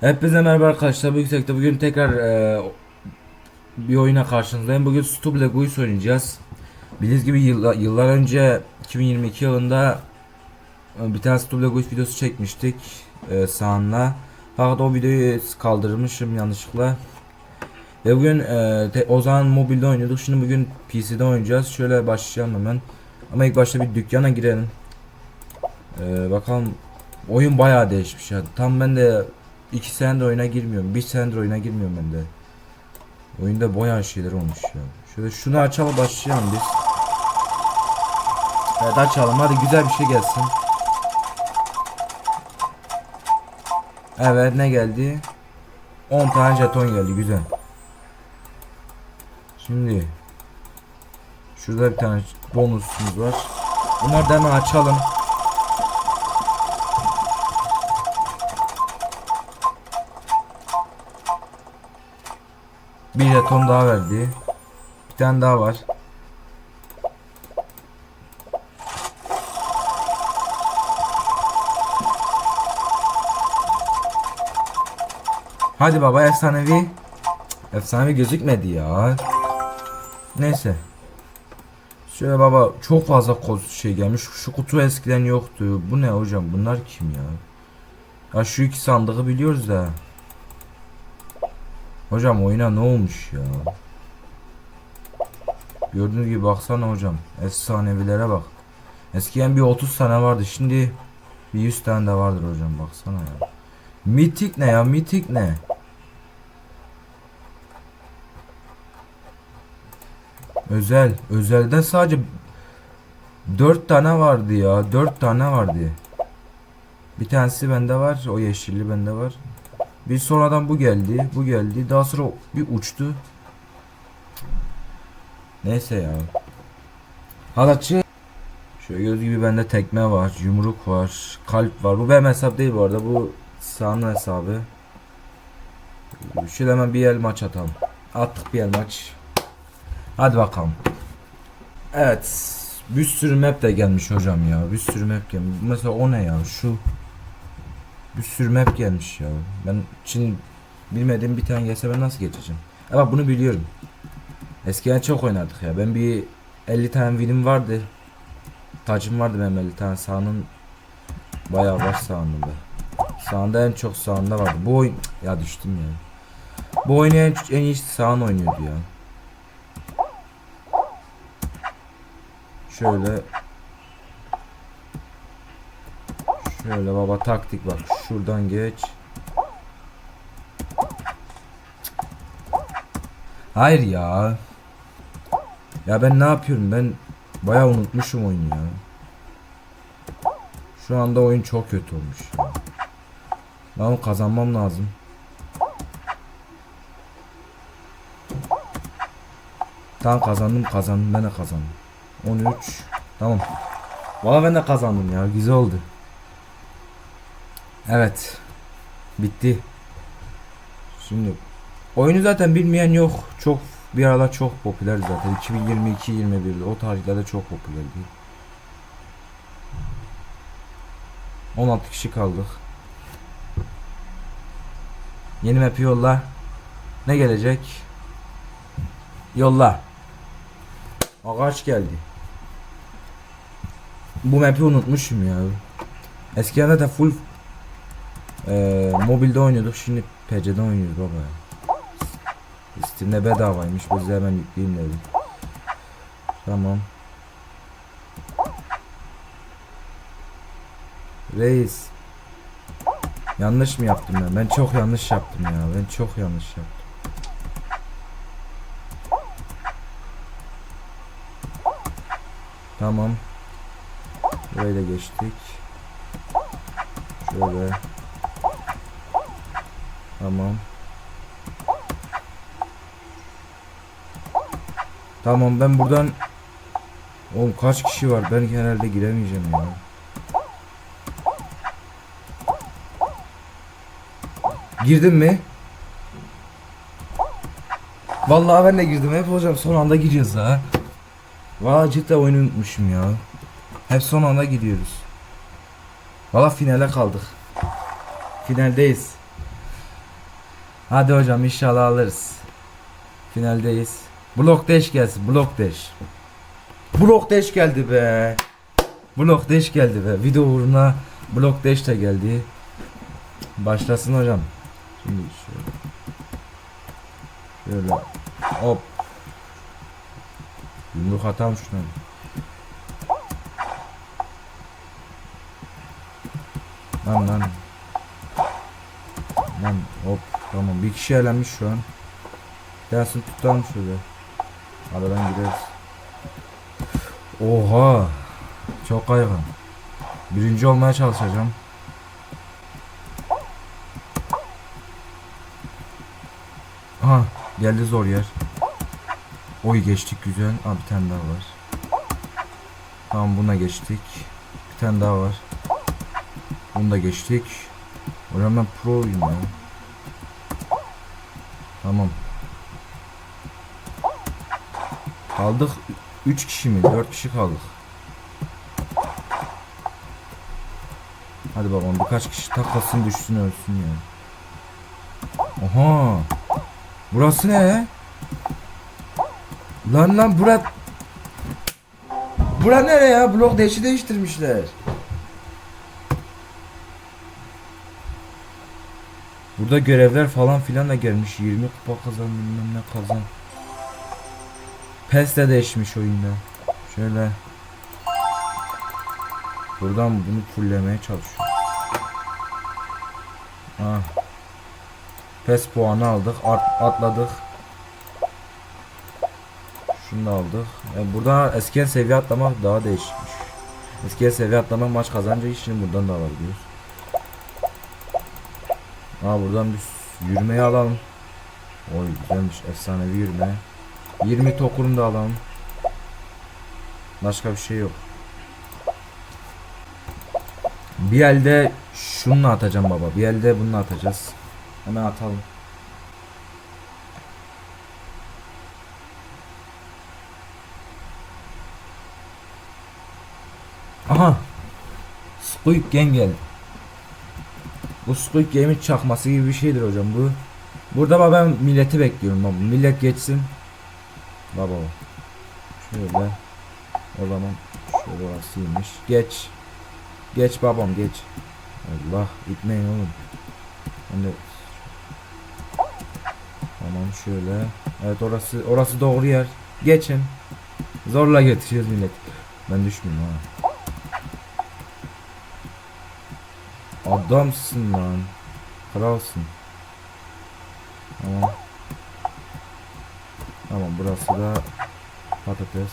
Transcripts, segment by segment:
Hepinize merhaba arkadaşlar. Bu yüksekte bugün tekrar e, bir oyuna karşınızdayım. Bugün Stubble Guys oynayacağız. Bildiğiniz gibi yılla- yıllar önce 2022 yılında e, bir tane Stubble Guys videosu çekmiştik e, Saan'la. Fakat o videoyu kaldırmışım yanlışlıkla. Ve bugün e, te- o zaman mobilde oynuyorduk. Şimdi bugün PC'de oynayacağız. Şöyle başlayalım hemen. Ama ilk başta bir dükkana girelim. E, bakalım oyun bayağı değişmiş ya. Tam ben de 2 senedir oyuna girmiyorum. 1 senedir oyuna girmiyorum ben de. Oyunda bayağı şeyler olmuş ya. Şöyle şunu açalım başlayalım biz. Evet açalım hadi güzel bir şey gelsin. Evet ne geldi? 10 tane jeton geldi güzel. Şimdi Şurada bir tane bonusumuz var. Bunları da hemen açalım. Bir jeton daha verdi. Bir tane daha var. Hadi baba efsanevi. Efsanevi gözükmedi ya. Neyse. Şöyle baba çok fazla koz şey gelmiş. Şu kutu eskiden yoktu. Bu ne hocam? Bunlar kim ya? Ya şu iki sandığı biliyoruz da. Hocam oyuna ne olmuş ya? Gördüğünüz gibi baksana hocam. Efsanevilere bak. Eskiden bir 30 tane vardı. Şimdi bir 100 tane de vardır hocam. Baksana ya. Mitik ne ya? Mitik ne? Özel. Özelde sadece 4 tane vardı ya. 4 tane vardı. Bir tanesi bende var. O yeşilli bende var. Bir sonradan bu geldi. Bu geldi. Daha sonra bir uçtu. Neyse ya. Halatçı. Şöyle göz gibi bende tekme var. Yumruk var. Kalp var. Bu benim hesap değil bu arada. Bu sahanın hesabı. Şöyle hemen bir el maç atalım. Attık bir el maç. Hadi bakalım. Evet. Bir sürü map de gelmiş hocam ya. Bir sürü map gelmiş. Mesela o ne ya? Şu bir sürü map gelmiş ya. Ben Çin bilmediğim bir tane gelse ben nasıl geçeceğim? Ama bunu biliyorum. Eskiden çok oynardık ya. Ben bir 50 tane winim vardı. Tacım vardı benim 50 tane sahanın bayağı var sağında. Sağında en çok sağında vardı. Bu oyun ya düştüm ya. Bu oyunu en, en iyi sağın oynuyordu ya. Şöyle Şöyle baba taktik bak. Şuradan geç. Hayır ya. Ya ben ne yapıyorum? Ben bayağı unutmuşum oyunu ya. Şu anda oyun çok kötü olmuş ya. Onu kazanmam lazım. Tamam kazandım kazandım ben de kazandım. 13 Tamam. Valla ben de kazandım ya güzel oldu. Evet. Bitti. Şimdi oyunu zaten bilmeyen yok. Çok bir aralar çok popüler zaten. 2022 21'de o tarihlerde çok popülerdi. 16 kişi kaldık. Yeni map yolla. Ne gelecek? Yolla. Ağaç geldi. Bu map'i unutmuşum ya. Eskiden de full ee, mobilde oynuyorduk şimdi PC'de oynuyoruz baba ya. Steam'de bedavaymış biz hemen yükleyeyim dedim. Tamam. Reis. Yanlış mı yaptım ben? Ben çok yanlış yaptım ya. Ben çok yanlış yaptım. Tamam. Burayı da geçtik. Şöyle. Tamam. Tamam ben buradan Oğlum kaç kişi var? Ben herhalde giremeyeceğim ya. Girdin mi? Vallahi ben de girdim. Hep hocam son anda giriyoruz ha. Vallahi cidden oyunu unutmuşum ya. Hep son anda gidiyoruz. Valla finale kaldık. Finaldeyiz. Hadi hocam inşallah alırız. Finaldeyiz. Blok deş gelsin. Blok deş. Blok deş geldi be. Blok deş geldi be. Video uğruna blok deş de geldi. Başlasın hocam. Şimdi şöyle. Şöyle. Hop. Yumruk atam şuna. Lan lan. Lan hop tamam bir kişi elenmiş şu an. Gelsin tutalım şöyle. Aradan gireriz. Oha. Çok kaygan. Birinci olmaya çalışacağım. Aha geldi zor yer. Oy geçtik güzel. Aa bir tane daha var. Tamam buna geçtik. Bir tane daha var. Bunu da geçtik. Hocam ben pro'yum ya. Tamam. Kaldık 3 kişi mi? 4 kişi kaldık. Hadi bakalım birkaç kişi taklasın düşsün ölsün ya. Oha. Burası ne? Lan lan bura Bura nere ya? Blok değişi değiştirmişler. Burada görevler falan filan da gelmiş. 20 kupa kazan bilmem ne kazan. PES de değişmiş oyunda. Şöyle. Buradan bunu fullemeye çalışıyorum. Ah. PES puanı aldık. At, atladık. Şunu da aldık. Yani burada eski seviye atlamak daha değişikmiş. Eski seviye atlamak maç kazanca işini buradan da alabiliyoruz. Aa buradan bir yürümeyi alalım. Oy güzelmiş efsanevi yürüme. 20 tokurum da alalım. Başka bir şey yok. Bir elde şununla atacağım baba. Bir elde bununla atacağız. Hemen atalım. Aha. Squid Game geldi. Bu Squid Game'in çakması gibi bir şeydir hocam bu. Burada ben milleti bekliyorum baba. Millet geçsin. Baba. Şöyle. O zaman şöyle orasıymış. Geç. Geç babam geç. Allah itmeyin oğlum. De Tamam şöyle. Evet orası orası doğru yer. Geçin. Zorla götürüyoruz millet. Ben düşmeyeyim ha. Adamsın lan. Kralsın. Tamam. Tamam burası da patates.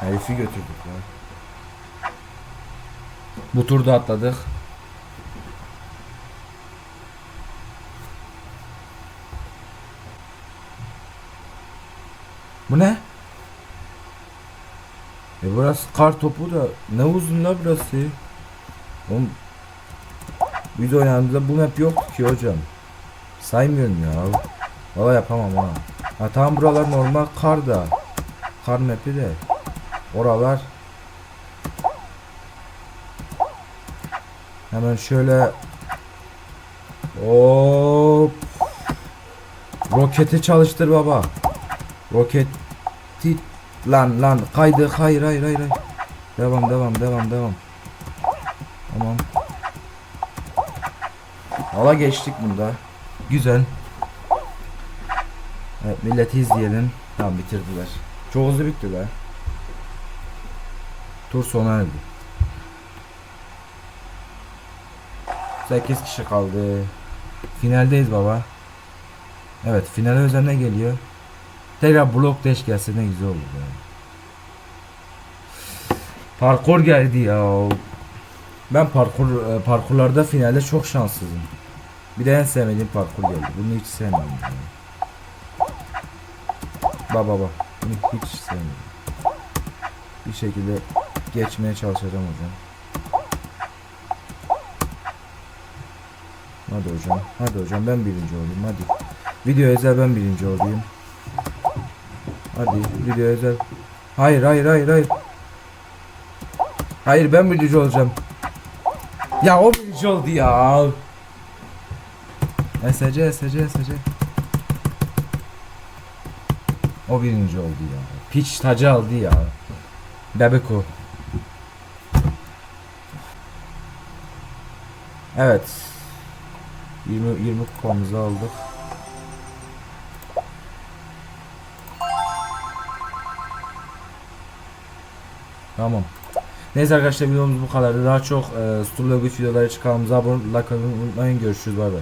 Herifi götürdük lan. Bu turda atladık. Bu ne? E burası kar topu da ne uzun la burası. Oğlum biz oynadığımızda bu map yoktu ki hocam. Saymıyorum ya. Valla yapamam ha. Ha tamam buralar normal kar da. Kar map'i de. Oralar. Hemen şöyle Hop. Roketi çalıştır baba. Roketi lan lan kaydı hayır hayır hayır. Devam devam devam devam. Tamam. Ala geçtik bunda. Güzel. Evet milleti izleyelim. Tamam bitirdiler. Çok hızlı bittiler. Tur sona erdi. 8 kişi kaldı. Finaldeyiz baba. Evet finale özel ne geliyor? Tekrar blok deş gelse ne güzel olur yani. Parkur geldi ya. Ben parkur e, parkurlarda finalde çok şanssızım. Bir de en sevmediğim parkur geldi. Bunu hiç sevmedim. Yani. Baba baba. Bunu hiç sevmedim. Bir şekilde geçmeye çalışacağım hocam. Hadi hocam. Hadi hocam ben birinci olayım hadi. Video özel ben birinci olayım. Hadi video özel. Hayır hayır hayır hayır. Hayır ben birinci olacağım. Ya o birinci oldu ya. SC SC SC. O birinci oldu ya. Piç tacı aldı ya. Bebek o. Evet. 20 20 kupamızı aldık. Tamam. Neyse arkadaşlar videomuz bu kadardı. Daha çok e, Sturla Güç videoları çıkarmamıza abone olmayı unutmayın. Görüşürüz. Bay bay.